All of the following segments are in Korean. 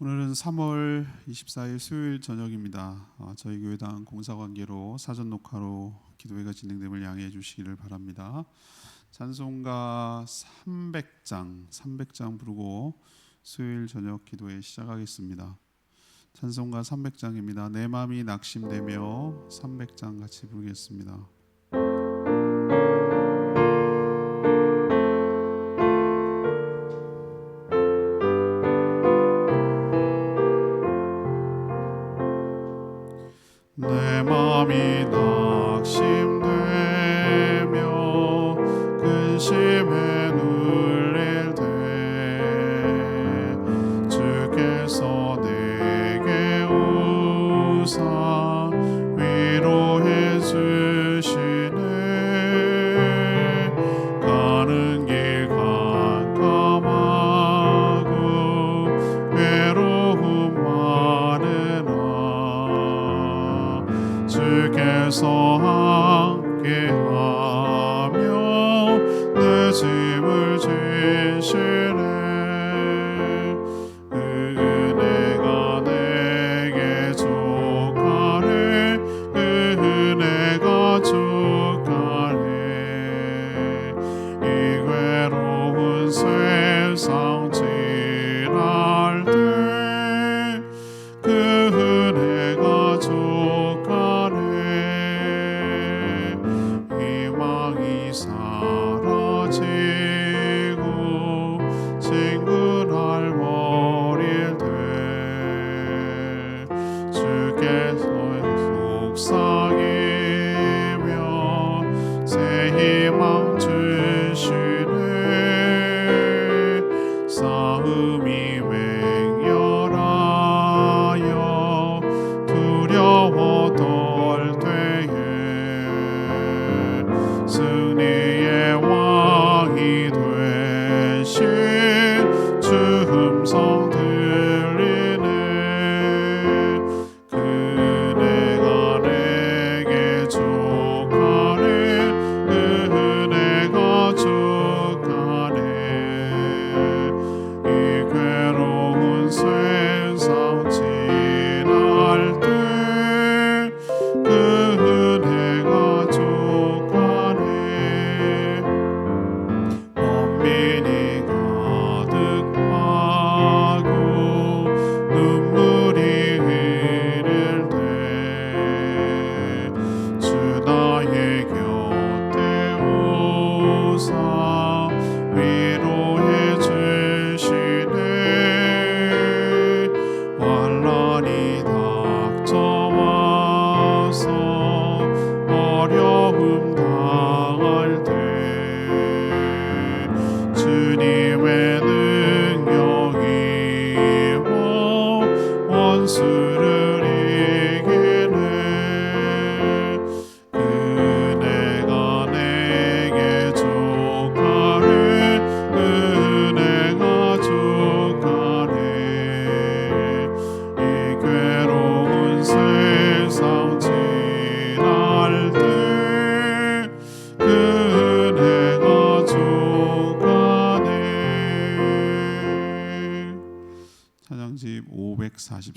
오늘은 3월 24일 수요일 저녁입니다. 어, 저희 교회당 공사 관계로 사전 녹화로 기도회가 진행됨을 양해해 주시기를 바랍니다. 찬송가 300장, 300장 부르고 수요일 저녁 기도회 시작하겠습니다. 찬송가 300장입니다. 내 마음이 낙심되며 300장 같이 부르겠습니다.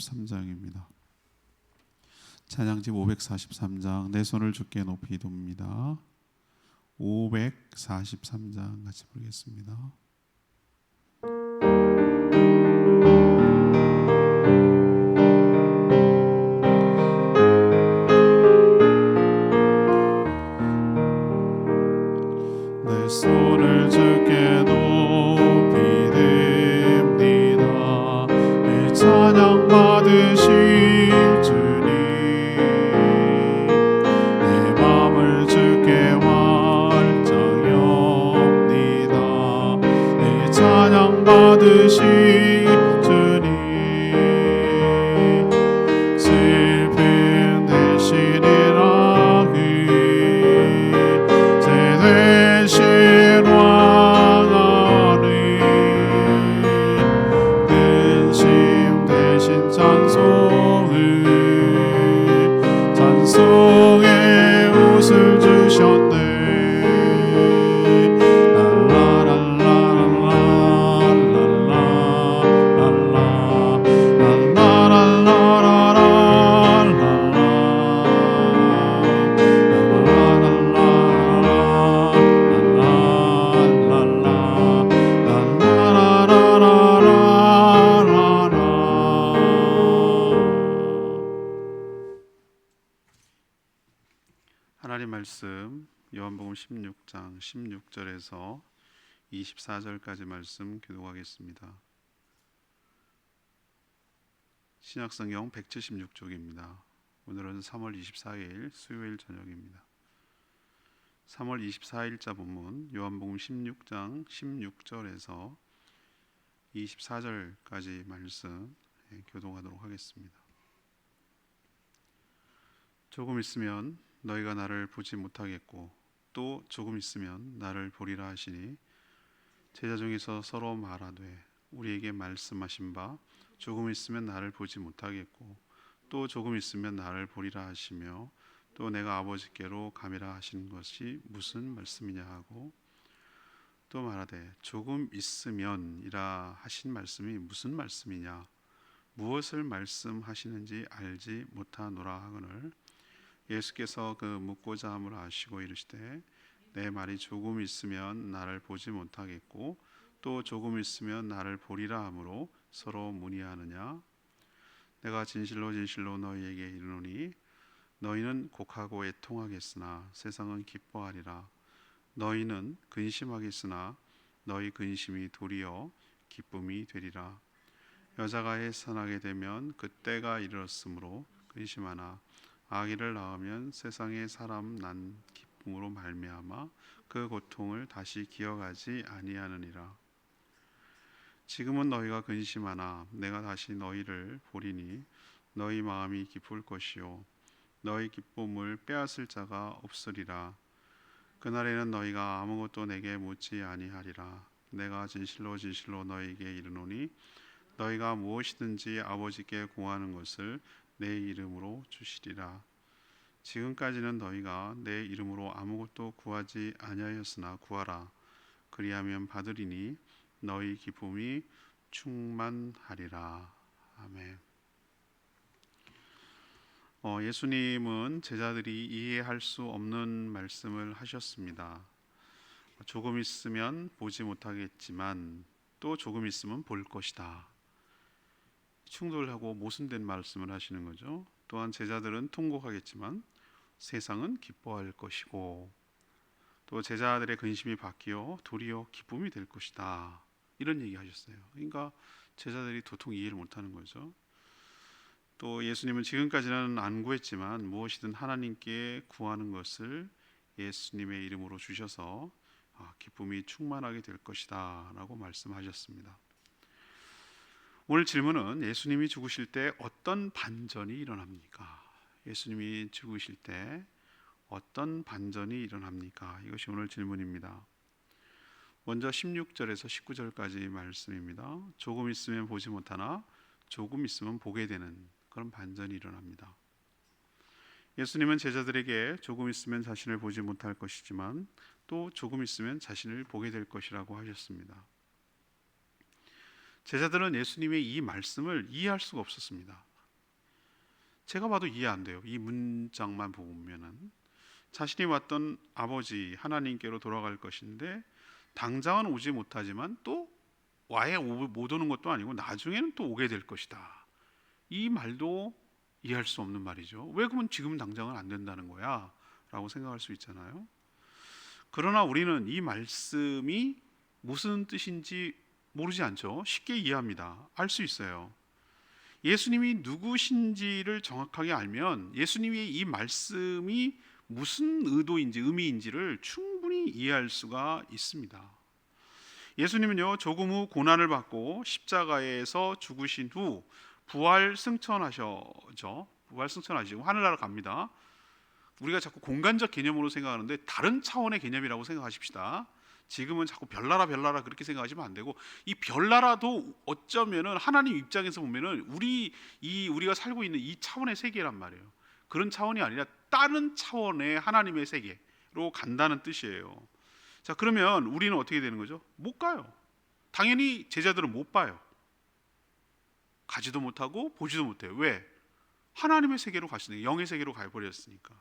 543장입니다. 찬양집 543장 내 손을 주께 높이 돕니다. 543장 같이 부르겠습니다. 心。 말씀 요한복음 16장 16절에서 24절까지 말씀 교독하겠습니다. 신약성경 176쪽입니다. 오늘은 3월 24일 수요일 저녁입니다. 3월 24일자 본문 요한복음 16장 16절에서 24절까지 말씀 예, 교독하도록 하겠습니다. 조금 있으면 너희가 나를 보지 못하겠고 또 조금 있으면 나를 보리라 하시니 제자 중에서 서로 말하되 우리에게 말씀하신 바 조금 있으면 나를 보지 못하겠고 또 조금 있으면 나를 보리라 하시며 또 내가 아버지께로 감이라 하시는 것이 무슨 말씀이냐 하고 또 말하되 조금 있으면이라 하신 말씀이 무슨 말씀이냐? 무엇을 말씀하시는지 알지 못하노라 하거늘 예수께서 그 묻고자 함을 아시고 이르시되 내 말이 조금 있으면 나를 보지 못하겠고 또 조금 있으면 나를 보리라 하므로 서로 문의하느냐? 내가 진실로 진실로 너희에게 이르노니 너희는 곡하고 애통하겠으나 세상은 기뻐하리라. 너희는 근심하겠으나 너희 근심이 도리어 기쁨이 되리라. 여자가 해산하게 되면 그때가 이르렀으므로 근심하나 아기를 낳으면 세상에 사람 난 기쁨으로 말미암아 그 고통을 다시 기억하지 아니하느니라. 지금은 너희가 근심하나 내가 다시 너희를 보리니 너희 마음이 기쁠 것이요 너희 기쁨을 빼앗을 자가 없으리라. 그날에는 너희가 아무것도 내게 묻지 아니하리라. 내가 진실로 진실로 너희에게 이르노니 너희가 무엇이든지 아버지께 구하는 것을 내 이름으로 주시리라 지금까지는 너희가 내 이름으로 아무것도 구하지 아니하였으나 구하라 그리하면 받으리니 너희 기쁨이 충만하리라 아멘. 어, 예수님은 제자들이 이해할 수 없는 말씀을 하셨습니다. 조금 있으면 보지 못하겠지만 또 조금 있으면 볼 것이다. 충돌하고 모순된 말씀을 하시는 거죠. 또한 제자들은 통곡하겠지만 세상은 기뻐할 것이고 또 제자들의 근심이 바뀌어 도리어 기쁨이 될 것이다. 이런 얘기 하셨어요. 그러니까 제자들이 도통 이해를 못 하는 거죠. 또 예수님은 지금까지는 안 구했지만 무엇이든 하나님께 구하는 것을 예수님의 이름으로 주셔서 아, 기쁨이 충만하게 될 것이다라고 말씀하셨습니다. 오늘 질문은 예수님이 죽으실 때 어떤 반전이 일어납니까? 예수님이 죽으실 때 어떤 반전이 일어납니까? 이것이 오늘 질문입니다. 먼저 16절에서 19절까지 말씀입니다. 조금 있으면 보지 못하나 조금 있으면 보게 되는 그런 반전이 일어납니다. 예수님은 제자들에게 조금 있으면 자신을 보지 못할 것이지만 또 조금 있으면 자신을 보게 될 것이라고 하셨습니다. 제자들은 예수님의 이 말씀을 이해할 수가 없었습니다. 제가 봐도 이해 안 돼요. 이 문장만 보면은 자신이 왔던 아버지 하나님께로 돌아갈 것인데 당장은 오지 못하지만 또 와에 못 오는 것도 아니고 나중에는 또 오게 될 것이다. 이 말도 이해할 수 없는 말이죠. 왜 그러면 지금 당장은 안 된다는 거야? 라고 생각할 수 있잖아요. 그러나 우리는 이 말씀이 무슨 뜻인지 모르지 않죠. 쉽게 이해합니다. 알 수 있어요. 예수님이 누구신지를 정확하게 알면 예수님의 이 말씀이 무슨 의도인지 의미인지를 충분히 이해할 수가 있습니다. 예수님은요 조금 후 고난을 받고 십자가에서 죽으신 후 부활 승천하셔죠. 부활 승천하시고 하늘나라 갑니다. 우리가 자꾸 공간적 개념으로 생각하는데 다른 차원의 개념이라고 생각하십시다. 지금은 자꾸 별나라 별나라 그렇게 생각하시면 안 되고 이 별나라도 어쩌면은 하나님 입장에서 보면은 우리 이 우리가 살고 있는 이 차원의 세계란 말이에요. 그런 차원이 아니라 다른 차원의 하나님의 세계로 간다는 뜻이에요. 자, 그러면 우리는 어떻게 되는 거죠? 못 가요. 당연히 제자들은 못 봐요. 가지도 못하고 보지도 못해요. 왜? 하나님의 세계로 가시는 영의 세계로 가버렸으니까.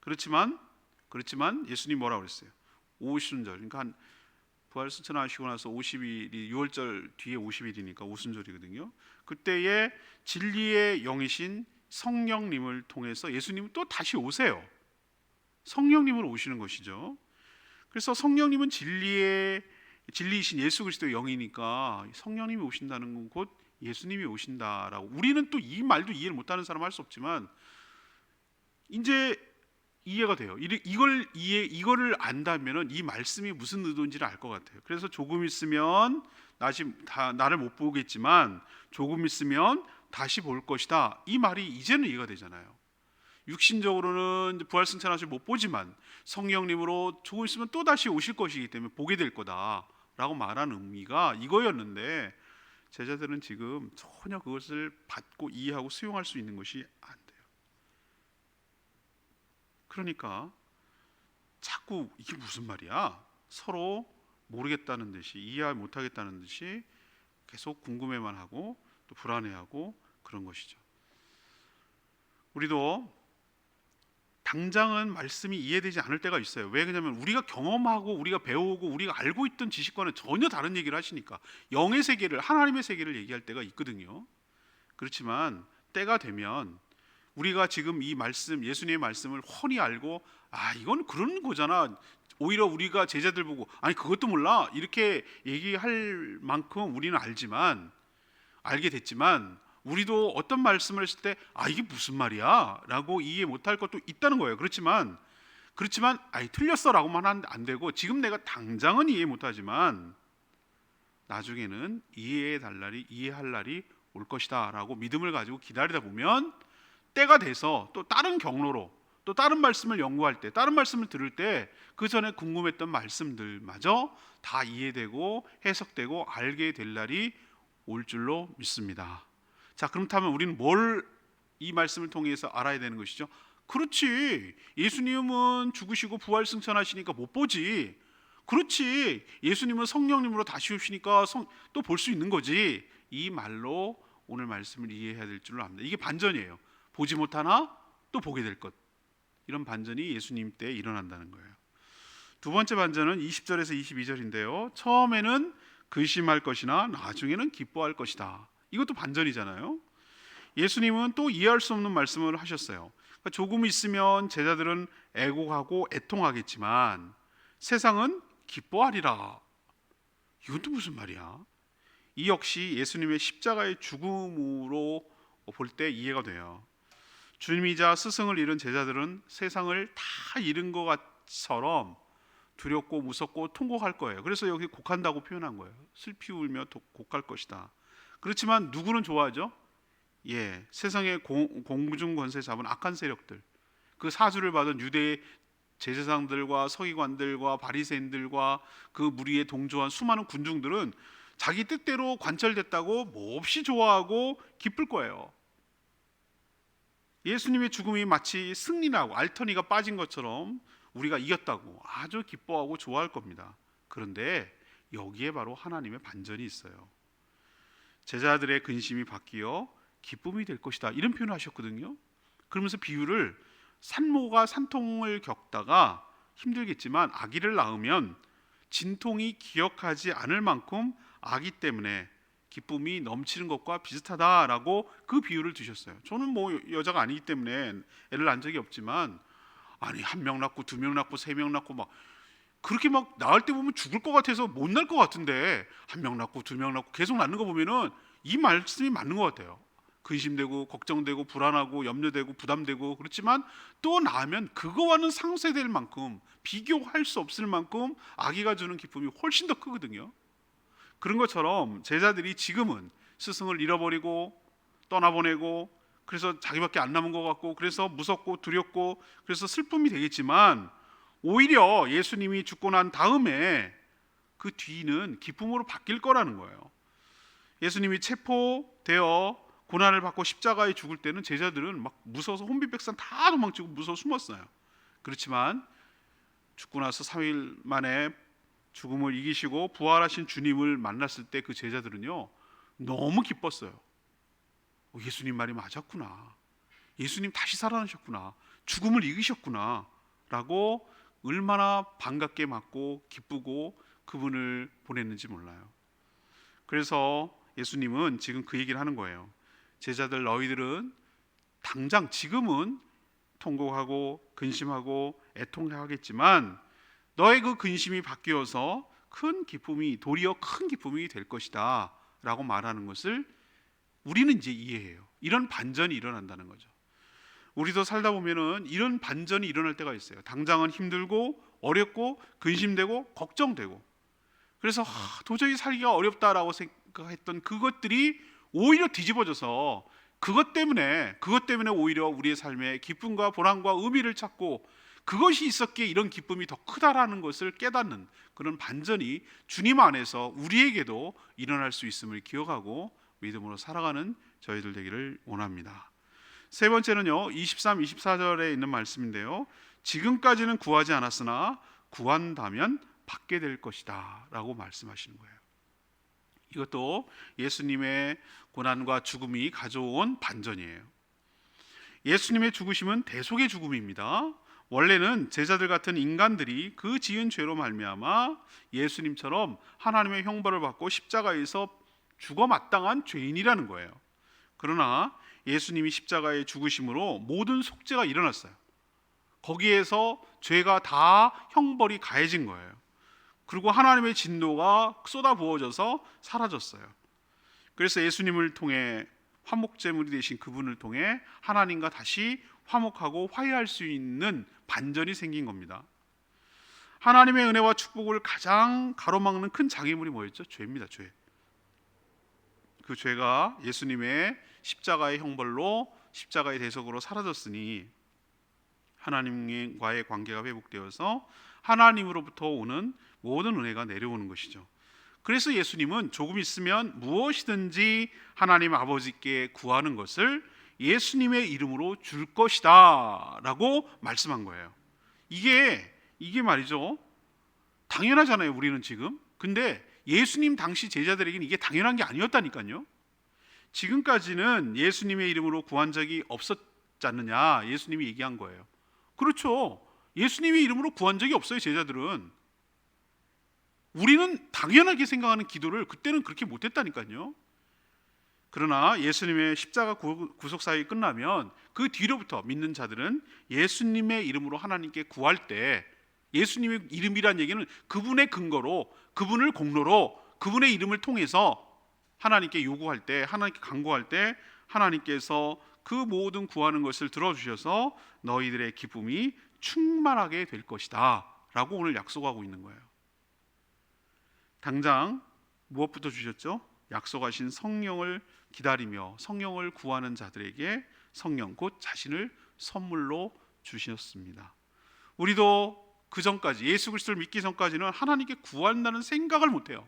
그렇지만 그렇지만 예수님 뭐라 그랬어요? 오순절. 그러니까 한 부활 승천하시고 나서 50일이 6월절 뒤에 50일이니까 오순절이거든요. 그때에 진리의 영이신 성령님을 통해서 예수님은 또 다시 오세요. 성령님은 오시는 것이죠. 그래서 성령님은 진리의 진리이신 예수 그리스도의 영이니까 성령님이 오신다는 건 곧 예수님이 오신다라고 우리는 또 이 말도 이해를 못하는 사람 할 수 없지만 이제 이해가 돼요. 이- 이걸 이해 이거를 안다면은 이 말씀이 무슨 의도인지를 알 것 같아요. 그래서 조금 있으면 다시 다 나를 못 보겠지만 조금 있으면 다시 볼 것이다. 이 말이 이제는 이해가 되잖아요. 육신적으로는 이제 부활 승천하실 못 보지만 성령님으로 조금 있으면 또 다시 오실 것이기 때문에 보게 될 거다라고 말하는 의미가 이거였는데 제자들은 지금 전혀 그것을 받고 이해하고 수용할 수 있는 것이 안. 그러니까 자꾸 이게 무슨 말이야? 서로 모르겠다는 듯이 이해 못하겠다는 듯이 계속 궁금해만 하고 또 불안해하고 그런 것이죠. 우리도 당장은 말씀이 이해되지 않을 때가 있어요. 왜 그러냐면 우리가 경험하고 우리가 배우고 우리가 알고 있던 지식과는 전혀 다른 얘기를 하시니까 영의 세계를 하나님의 세계를 얘기할 때가 있거든요. 그렇지만 때가 되면 우리가 지금 이 말씀 예수님의 말씀을 훤히 알고 아 이건 그런 거잖아. 오히려 우리가 제자들 보고 아니 그것도 몰라 이렇게 얘기할 만큼 우리는 알지만 알게 됐지만 우리도 어떤 말씀을 했을 때 아 이게 무슨 말이야라고 이해 못할 것도 있다는 거예요. 그렇지만 그렇지만 아이 틀렸어라고만 하면 안 되고 지금 내가 당장은 이해 못하지만 나중에는 이해해 달 날이 이해할 날이 올 것이다라고 믿음을 가지고 기다리다 보면 때가 돼서 또 다른 경로로 또 다른 말씀을 연구할 때 다른 말씀을 들을 때 그 전에 궁금했던 말씀들마저 다 이해되고 해석되고 알게 될 날이 올 줄로 믿습니다. 자, 그렇다면 우리는 뭘 이 말씀을 통해서 알아야 되는 것이죠? 그렇지. 예수님은 죽으시고 부활 승천하시니까 못 보지. 그렇지. 예수님은 성령님으로 다시 오시니까 또 볼 수 있는 거지. 이 말로 오늘 말씀을 이해해야 될 줄로 압니다. 이게 반전이에요. 보지 못하나 또 보게 될 것. 이런 반전이 예수님 때 일어난다는 거예요. 두 번째 반전은 20절에서 22절인데요. 처음에는 근심할 것이나 나중에는 기뻐할 것이다. 이것도 반전이잖아요. 예수님은 또 이해할 수 없는 말씀을 하셨어요. 그러니까 조금 있으면 제자들은 애곡하고 애통하겠지만 세상은 기뻐하리라. 이건 또 무슨 말이야? 이 역시 예수님의 십자가의 죽음으로 볼 때 이해가 돼요. 주님이자 스승을 잃은 제자들은 세상을 다 잃은 것처럼 두렵고 무섭고 통곡할 거예요. 그래서 여기 곡한다고 표현한 거예요. 슬피 울며 곡할 것이다. 그렇지만 누구는 좋아하죠? 예, 세상의 공, 공중 권세 잡은 악한 세력들, 그 사주를 받은 유대의 제사장들과 서기관들과 바리새인들과 그 무리에 동조한 수많은 군중들은 자기 뜻대로 관철됐다고 몹시 좋아하고 기쁠 거예요. 예수님의 죽음이 마치 승리나고 알터니가 빠진 것처럼 우리가 이겼다고 아주 기뻐하고 좋아할 겁니다. 그런데 여기에 바로 하나님의 반전이 있어요. 제자들의 근심이 바뀌어 기쁨이 될 것이다. 이런 표현을 하셨거든요. 그러면서 비유를 산모가 산통을 겪다가 힘들겠지만 아기를 낳으면 진통이 기억하지 않을 만큼 아기 때문에 기쁨이 넘치는 것과 비슷하다라고 그 비유를 두셨어요. 저는 뭐 여자가 아니기 때문에 애를 낳은 적이 없지만 아니 한 명 낳고 두 명 낳고 세 명 낳고 막 그렇게 막 낳을 때 보면 죽을 것 같아서 못 낳을 것 같은데 한 명 낳고 두 명 낳고 계속 낳는 거 보면은 이 말씀이 맞는 것 같아요. 근심되고 걱정되고 불안하고 염려되고 부담되고 그렇지만 또 낳으면 그거와는 상쇄될 만큼 비교할 수 없을 만큼 아기가 주는 기쁨이 훨씬 더 크거든요. 그런 것처럼 제자들이 지금은 스승을 잃어버리고 떠나보내고 그래서 자기밖에 안 남은 것 같고 그래서 무섭고 두렵고 그래서 슬픔이 되겠지만 오히려 예수님이 죽고 난 다음에 그 뒤는 기쁨으로 바뀔 거라는 거예요. 예수님이 체포되어 고난을 받고 십자가에 죽을 때는 제자들은 막 무서워서 혼비백산 다 도망치고 무서워 숨었어요. 그렇지만 죽고 나서 3일 만에 죽음을 이기시고 부활하신 주님을 만났을 때 그 제자들은요 너무 기뻤어요. 어, 예수님 말이 맞았구나. 예수님 다시 살아나셨구나. 죽음을 이기셨구나.라고 얼마나 반갑게 맞고 기쁘고 그분을 보냈는지 몰라요. 그래서 예수님은 지금 그 얘기를 하는 거예요. 제자들 너희들은 당장 지금은 통곡하고 근심하고 애통하겠지만 너의 그 근심이 바뀌어서 큰 기쁨이 도리어 큰 기쁨이 될 것이다라고 말하는 것을 우리는 이제 이해해요. 이런 반전이 일어난다는 거죠. 우리도 살다 보면은 이런 반전이 일어날 때가 있어요. 당장은 힘들고 어렵고 근심되고 걱정되고 그래서 하, 도저히 살기가 어렵다라고 생각했던 그것들이 오히려 뒤집어져서 그것 때문에 그것 때문에 오히려 우리의 삶에 기쁨과 보람과 의미를 찾고 그것이 있었기에 이런 기쁨이 더 크다라는 것을 깨닫는 그런 반전이 주님 안에서 우리에게도 일어날 수 있음을 기억하고 믿음으로 살아가는 저희들 되기를 원합니다. 세 번째는요. 23, 24절에 있는 말씀인데요. 지금까지는 구하지 않았으나 구한다면 받게 될 것이다라고 말씀하시는 거예요. 이것도 예수님의 고난과 죽음이 가져온 반전이에요. 예수님의 죽으심은 대속의 죽음입니다. 원래는 제자들 같은 인간들이 그 지은 죄로 말미암아 예수님처럼 하나님의 형벌을 받고 십자가에서 죽어 마땅한 죄인이라는 거예요. 그러나 예수님이 십자가의 죽으심으로 모든 속죄가 일어났어요. 거기에서 죄가 다 형벌이 가해진 거예요. 그리고 하나님의 진노가 쏟아 부어져서 사라졌어요. 그래서 예수님을 통해 화목제물이 되신 그분을 통해 하나님과 다시 화목하고 화해할 수 있는 반전이 생긴 겁니다. 하나님의 은혜와 축복을 가장 가로막는 큰 장애물이 뭐였죠? 죄입니다. 죄. 그 죄가 예수님의 십자가의 형벌로 십자가의 대속으로 사라졌으니 하나님과의 관계가 회복되어서 하나님으로부터 오는 모든 은혜가 내려오는 것이죠. 그래서 예수님은 조금 있으면 무엇이든지 하나님 아버지께 구하는 것을 예수님의 이름으로 줄 것이다라고 말씀한 거예요. 이게 이게 말이죠. 당연하잖아요. 우리는 지금. 근데 예수님 당시 제자들에게는 이게 당연한 게 아니었다니까요. 지금까지는 예수님의 이름으로 구한 적이 없었지 않느냐 예수님이 얘기한 거예요. 그렇죠. 예수님의 이름으로 구한 적이 없어요. 제자들은 우리는 당연하게 생각하는 기도를 그때는 그렇게 못했다니까요. 그러나 예수님의 십자가 구속 사역이 끝나면 그 뒤로부터 믿는 자들은 예수님의 이름으로 하나님께 구할 때 예수님의 이름이란 얘기는 그분의 근거로 그분을 공로로 그분의 이름을 통해서 하나님께 요구할 때 하나님께 간구할 때 하나님께서 그 모든 구하는 것을 들어주셔서 너희들의 기쁨이 충만하게 될 것이다 라고 오늘 약속하고 있는 거예요. 당장 무엇부터 주셨죠? 약속하신 성령을 기다리며 성령을 구하는 자들에게 성령 곧 자신을 선물로 주셨습니다. 우리도 그 전까지 예수 그리스도를 믿기 전까지는 하나님께 구한다는 생각을 못 해요.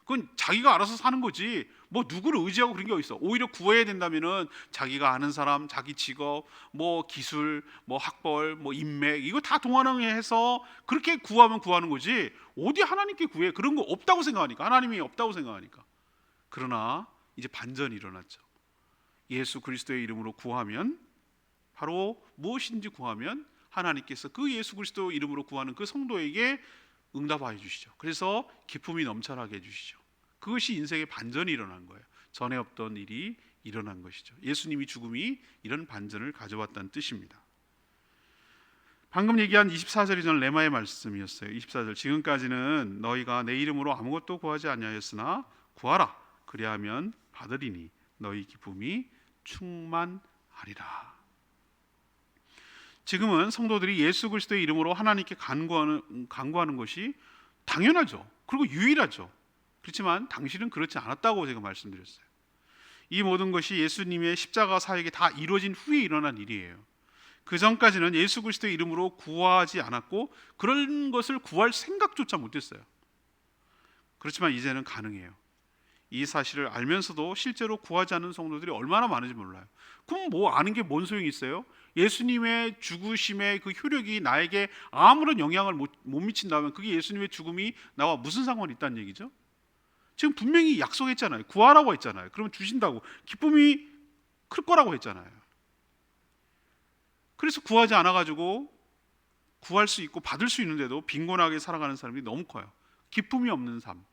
그건 자기가 알아서 사는 거지. 뭐 누구를 의지하고 그런 게 어디 있어? 오히려 구해야 된다면은 자기가 아는 사람, 자기 직업, 뭐 기술, 뭐 학벌, 뭐 인맥 이거 다 동원해서 그렇게 구하면 구하는 거지. 어디 하나님께 구해? 그런 거 없다고 생각하니까 하나님이 없다고 생각하니까. 그러나 이제 반전이 일어났죠. 예수 그리스도의 이름으로 구하면 바로 무엇인지 구하면 하나님께서 그 예수 그리스도 이름으로 구하는 그 성도에게 응답하여 주시죠. 그래서 기쁨이 넘쳐나게 해 주시죠. 그것이 인생의 반전이 일어난 거예요. 전에 없던 일이 일어난 것이죠. 예수님이 죽음이 이런 반전을 가져왔다는 뜻입니다. 방금 얘기한 24절이 전 레마의 말씀이었어요. 24절 지금까지는 너희가 내 이름으로 아무것도 구하지 아니하였으나 구하라 그리하면 받으리니 너희 기쁨이 충만하리라. 지금은 성도들이 예수 그리스도의 이름으로 하나님께 간구하는 간구하는 것이 당연하죠. 그리고 유일하죠. 그렇지만 당신은 그렇지 않았다고 제가 말씀드렸어요. 이 모든 것이 예수님의 십자가 사역이 다 이루어진 후에 일어난 일이에요. 그 전까지는 예수 그리스도의 이름으로 구하지 않았고 그런 것을 구할 생각조차 못했어요. 그렇지만 이제는 가능해요. 이 사실을 알면서도 실제로 구하지 않는 성도들이 얼마나 많은지 몰라요. 그럼 뭐 아는 게 뭔 소용이 있어요? 예수님의 죽으심의 그 효력이 나에게 아무런 영향을 못, 못 미친다면 그게 예수님의 죽음이 나와 무슨 상관이 있다는 얘기죠? 지금 분명히 약속했잖아요. 구하라고 했잖아요. 그러면 주신다고 기쁨이 클 거라고 했잖아요. 그래서 구하지 않아 가지고 구할 수 있고 받을 수 있는데도 빈곤하게 살아가는 사람이 너무 커요. 기쁨이 없는 삶.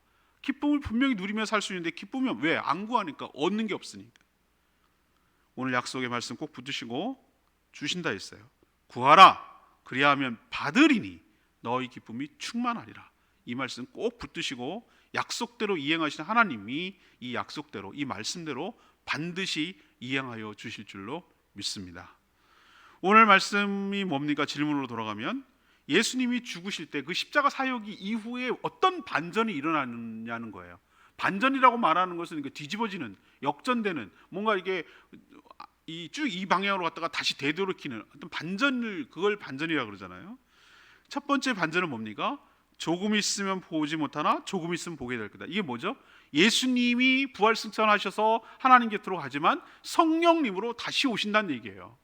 기쁨을 분명히 누리며 살 수 있는데 기쁨이 왜 안 구하니까 얻는 게 없으니까. 오늘 약속의 말씀 꼭 붙드시고 주신다 했어요. 구하라 그리하면 받으리니 너희 기쁨이 충만하리라. 이 말씀 꼭 붙드시고 약속대로 이행하신 하나님이 이 약속대로 이 말씀대로 반드시 이행하여 주실 줄로 믿습니다. 오늘 말씀이 뭡니까? 질문으로 돌아가면 예수님이 죽으실 때 그 십자가 사역이 이후에 어떤 반전이 일어나느냐는 거예요. 반전이라고 말하는 것은 뒤집어지는 역전되는 뭔가 이게 쭉이 방향으로 갔다가 다시 되돌이키는 어떤 반전을 그걸 반전이라 그러잖아요. 첫 번째 반전은 뭡니까? 조금 있으면 보지 못하나 조금 있으면 보게 될 거다. 이게 뭐죠? 예수님이 부활 승천하셔서 하나님 곁으로 가지만 성령님으로 다시 오신다는 얘기예요.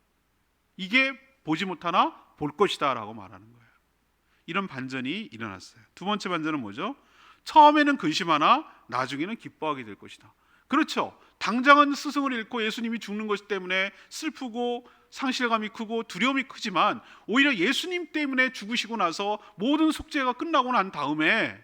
이게 보지 못하나 볼 것이다라고 말하는 거예요. 이런 반전이 일어났어요. 두 번째 반전은 뭐죠? 처음에는 근심하나 나중에는 기뻐하게 될 것이다. 그렇죠. 당장은 스승을 잃고 예수님이 죽는 것이 때문에 슬프고 상실감이 크고 두려움이 크지만 오히려 예수님 때문에 죽으시고 나서 모든 속죄가 끝나고 난 다음에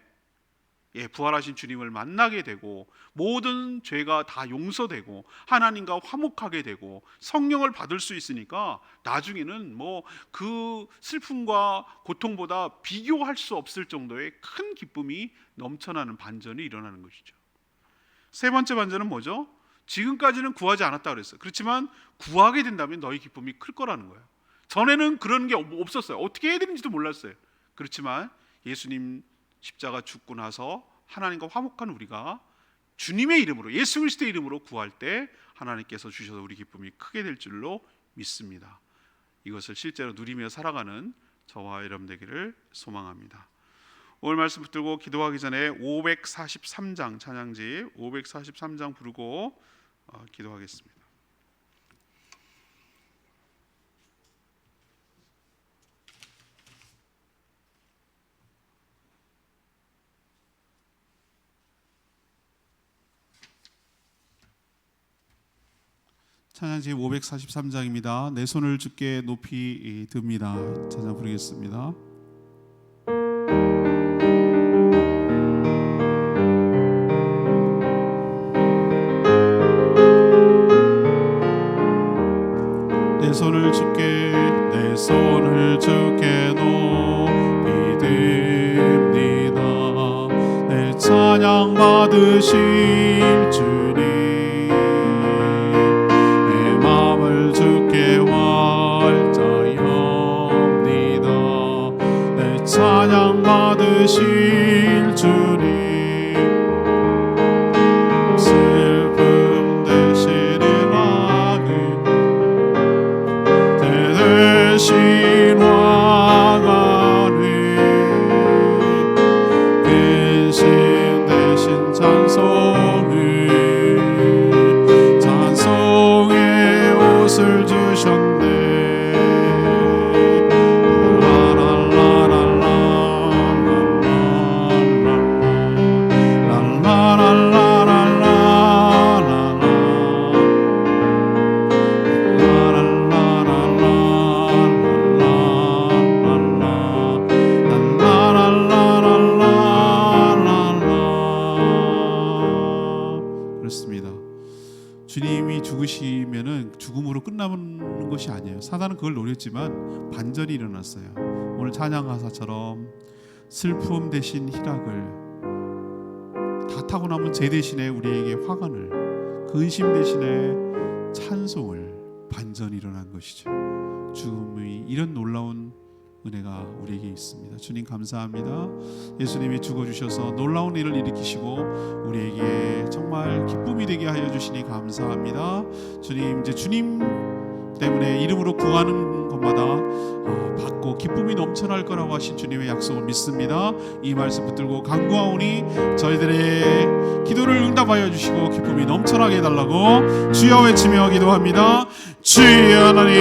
예, 부활하신 주님을 만나게 되고 모든 죄가 다 용서되고 하나님과 화목하게 되고 성령을 받을 수 있으니까 나중에는 뭐 그 슬픔과 고통보다 비교할 수 없을 정도의 큰 기쁨이 넘쳐나는 반전이 일어나는 것이죠. 세 번째 반전은 뭐죠? 지금까지는 구하지 않았다 그랬어. 그렇지만 구하게 된다면 너희 기쁨이 클 거라는 거예요. 전에는 그런 게 없었어요. 어떻게 해야 되는지도 몰랐어요. 그렇지만 예수님 십자가 죽고 나서 하나님과 화목한 우리가 주님의 이름으로 예수 그리스도의 이름으로 구할 때 하나님께서 주셔서 우리 기쁨이 크게 될 줄로 믿습니다. 이것을 실제로 누리며 살아가는 저와 여러분 되기를 소망합니다. 오늘 말씀 붙들고 기도하기 전에 543장 찬양집 543장 부르고 어, 기도하겠습니다. 찬양 제 543장입니다. 내 손을 주께 높이 듭니다. 찬양 부르겠습니다. 내 손을 주께 내 손을 주께 높이 듭니다. 내 찬양 받으실 주 是。 노렸지만 반전이 일어났어요. 오늘 찬양 가사처럼 슬픔 대신 희락을 다 타고 남은 제 대신에 우리에게 화관을 근심 대신에 찬송을 반전이 일어난 것이죠. 죽음의 이런 놀라운 은혜가 우리에게 있습니다. 주님 감사합니다. 예수님이 죽어 주셔서 놀라운 일을 일으키시고 우리에게 정말 기쁨이 되게 하여 주시니 감사합니다. 주님 이제 주님 때문에 이름으로 구하는 것마다 어, 받고 기쁨이 넘쳐날 거라고 하신 주님의 약속을 믿습니다. 이 말씀 붙들고 간구하오니 저희들의 기도를 응답하여 주시고 기쁨이 넘쳐나게 해달라고 주여 외치며 기도합니다. 주여 하나님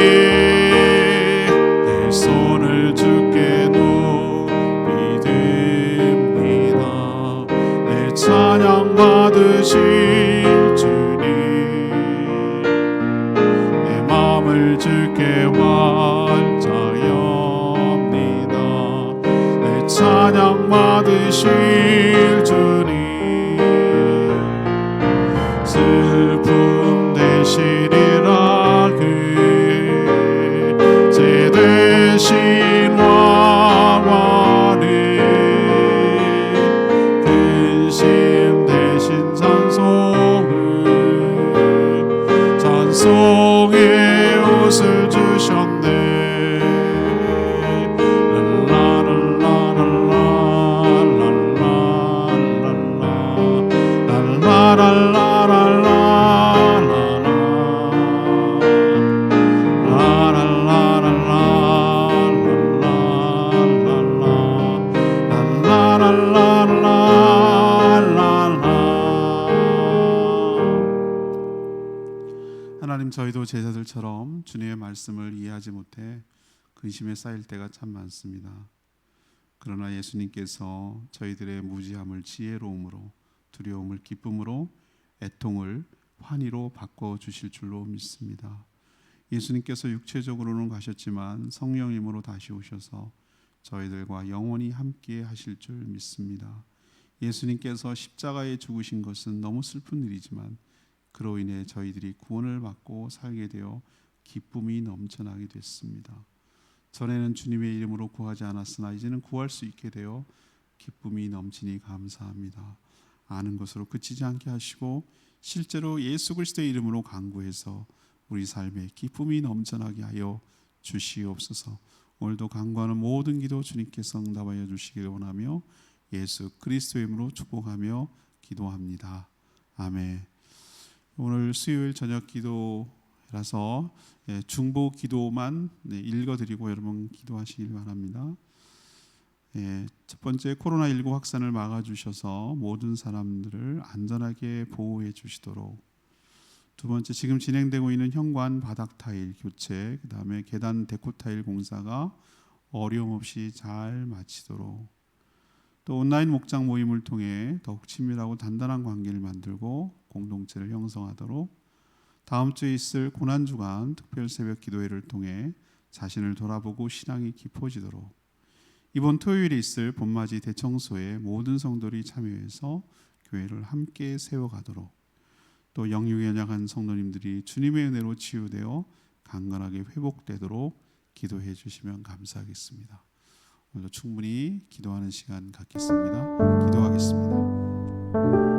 내 손을 주께 높이 듭니다. 내 찬양 받으실 말씀을 이해하지 못해 근심에 쌓일 때가 참 많습니다. 그러나 예수님께서 저희들의 무지함을 지혜로움으로 두려움을 기쁨으로 애통을 환희로 바꿔 주실 줄로 믿습니다. 예수님께서 육체적으로는 가셨지만 성령님으로 다시 오셔서 저희들과 영원히 함께 하실 줄 믿습니다. 예수님께서 십자가에 죽으신 것은 너무 슬픈 일이지만 그로 인해 저희들이 구원을 받고 살게 되어 기쁨이 넘쳐나게 됐습니다. 전에는 주님의 이름으로 구하지 않았으나 이제는 구할 수 있게 되어 기쁨이 넘치니 감사합니다. 아는 것으로 그치지 않게 하시고 실제로 예수 그리스도의 이름으로 강구해서 우리 삶에 기쁨이 넘쳐나게 하여 주시옵소서. 오늘도 강구하는 모든 기도 주님께서 응답하여 주시기를 원하며 예수 그리스도의 이름으로 축복하며 기도합니다. 아멘. 오늘 수요일 저녁 기도 라서 예, 중보 기도만 네, 읽어드리고 여러분 기도하시길 바랍니다. 예, 첫 번째 코로나 19 확산을 막아주셔서 모든 사람들을 안전하게 보호해 주시도록. 두 번째 지금 진행되고 있는 현관 바닥 타일 교체, 그 다음에 계단 데코 타일 공사가 어려움 없이 잘 마치도록. 또 온라인 목장 모임을 통해 더욱 친밀하고 단단한 관계를 만들고 공동체를 형성하도록 다음 주에 있을 고난 주간 특별 새벽 기도회를 통해 자신을 돌아보고 신앙이 깊어지도록 이번 토요일에 있을 봄맞이 대청소에 모든 성도들이 참여해서 교회를 함께 세워가도록 또 영육에 연약한 성도님들이 주님의 은혜로 치유되어 강건하게 회복되도록 기도해 주시면 감사하겠습니다. 오늘도 충분히 기도하는 시간 갖겠습니다. 기도하겠습니다.